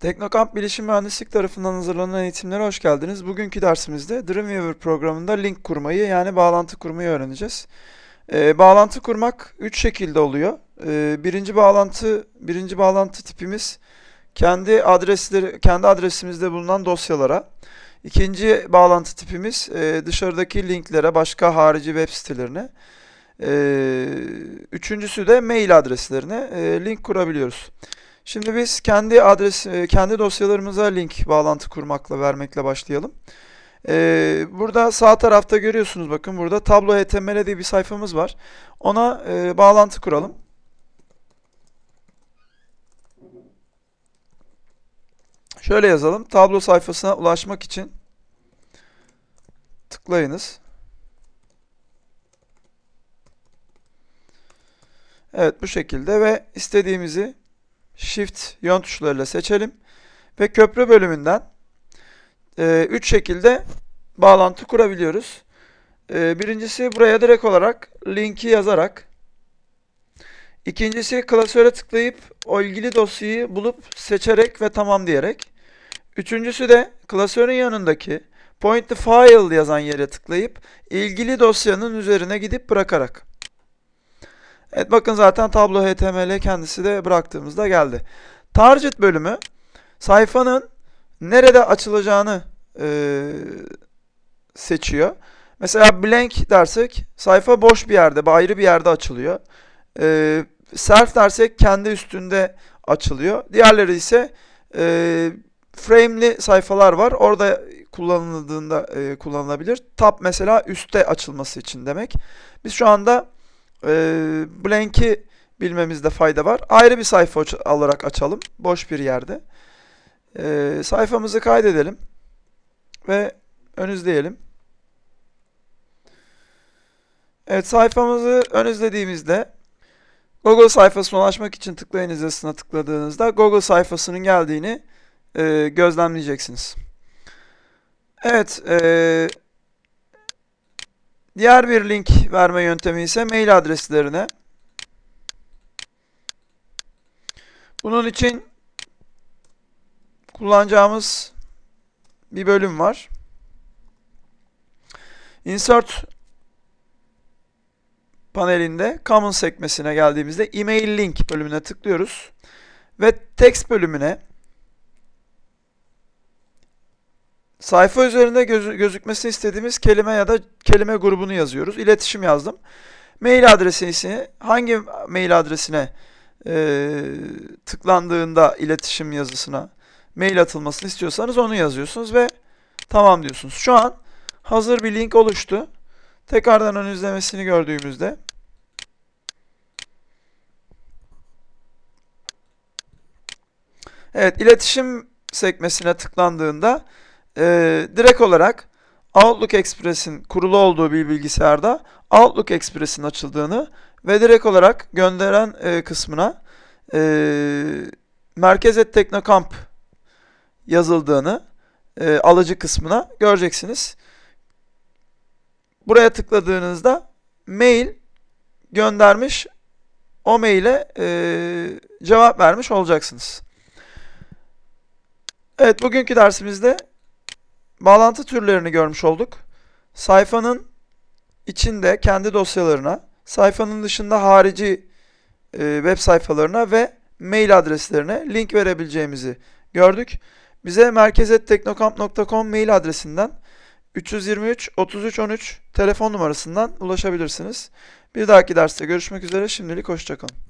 Teknokamp Bilişim Mühendislik tarafından hazırlanan eğitimlere hoş geldiniz. Bugünkü dersimizde Dreamweaver programında link kurmayı yani bağlantı kurmayı öğreneceğiz. Ee, bağlantı kurmak üç şekilde oluyor. Ee, birinci bağlantı birinci bağlantı tipimiz kendi adresleri kendi adresimizde bulunan dosyalara. İkinci bağlantı tipimiz e, dışarıdaki linklere, başka harici web sitelerine. Ee, üçüncüsü de mail adreslerine e, link kurabiliyoruz. Şimdi biz kendi adres, e, kendi dosyalarımıza link bağlantı kurmakla, vermekle başlayalım. Ee, burada sağ tarafta görüyorsunuz bakın burada tablo html diye bir sayfamız var. Ona e, bağlantı kuralım. Şöyle yazalım. Tablo sayfasına ulaşmak için tıklayınız. Evet bu şekilde ve istediğimizi Shift yön tuşlarıyla seçelim. Ve köprü bölümünden 3 e, şekilde bağlantı kurabiliyoruz. E, birincisi buraya direkt olarak linki yazarak. İkincisi klasöre tıklayıp o ilgili dosyayı bulup seçerek ve tamam diyerek. Üçüncüsü de klasörün yanındaki point the file yazan yere tıklayıp ilgili dosyanın üzerine gidip bırakarak. Evet bakın zaten tablo HTML kendisi de bıraktığımızda geldi. Target bölümü sayfanın nerede açılacağını e, seçiyor. Mesela blank dersek sayfa boş bir yerde, ayrı bir yerde açılıyor. E, self dersek kendi üstünde açılıyor. Diğerleri ise e, frame'li sayfalar var. Orada kullanıldığında e, kullanılabilir. Tab mesela üstte açılması için demek. Biz şu anda e, blank'i bilmemizde fayda var. Ayrı bir sayfa alarak açalım. Boş bir yerde. E, sayfamızı kaydedelim. Ve ön izleyelim. Evet sayfamızı ön izlediğimizde Google sayfasına ulaşmak için tıklayın yazısına tıkladığınızda Google sayfasının geldiğini e, gözlemleyeceksiniz. Evet, e, Diğer bir link verme yöntemi ise mail adreslerine. Bunun için kullanacağımız bir bölüm var. Insert panelinde Common sekmesine geldiğimizde email link bölümüne tıklıyoruz. Ve text bölümüne Sayfa üzerinde göz, gözükmesini istediğimiz kelime ya da kelime grubunu yazıyoruz. İletişim yazdım. Mail adresi ise hangi mail adresine e, tıklandığında iletişim yazısına mail atılmasını istiyorsanız onu yazıyorsunuz ve tamam diyorsunuz. Şu an hazır bir link oluştu. Tekrardan ön izlemesini gördüğümüzde Evet, iletişim sekmesine tıklandığında e, direkt olarak Outlook Express'in kurulu olduğu bir bilgisayarda Outlook Express'in açıldığını ve direkt olarak gönderen e, kısmına e, Merkez et Teknokamp yazıldığını e, alıcı kısmına göreceksiniz. Buraya tıkladığınızda mail göndermiş o maile e, cevap vermiş olacaksınız. Evet bugünkü dersimizde Bağlantı türlerini görmüş olduk. Sayfanın içinde kendi dosyalarına, sayfanın dışında harici e, web sayfalarına ve mail adreslerine link verebileceğimizi gördük. Bize merkezetteknokamp.com mail adresinden 323 33 13 telefon numarasından ulaşabilirsiniz. Bir dahaki derste görüşmek üzere. Şimdilik hoşçakalın.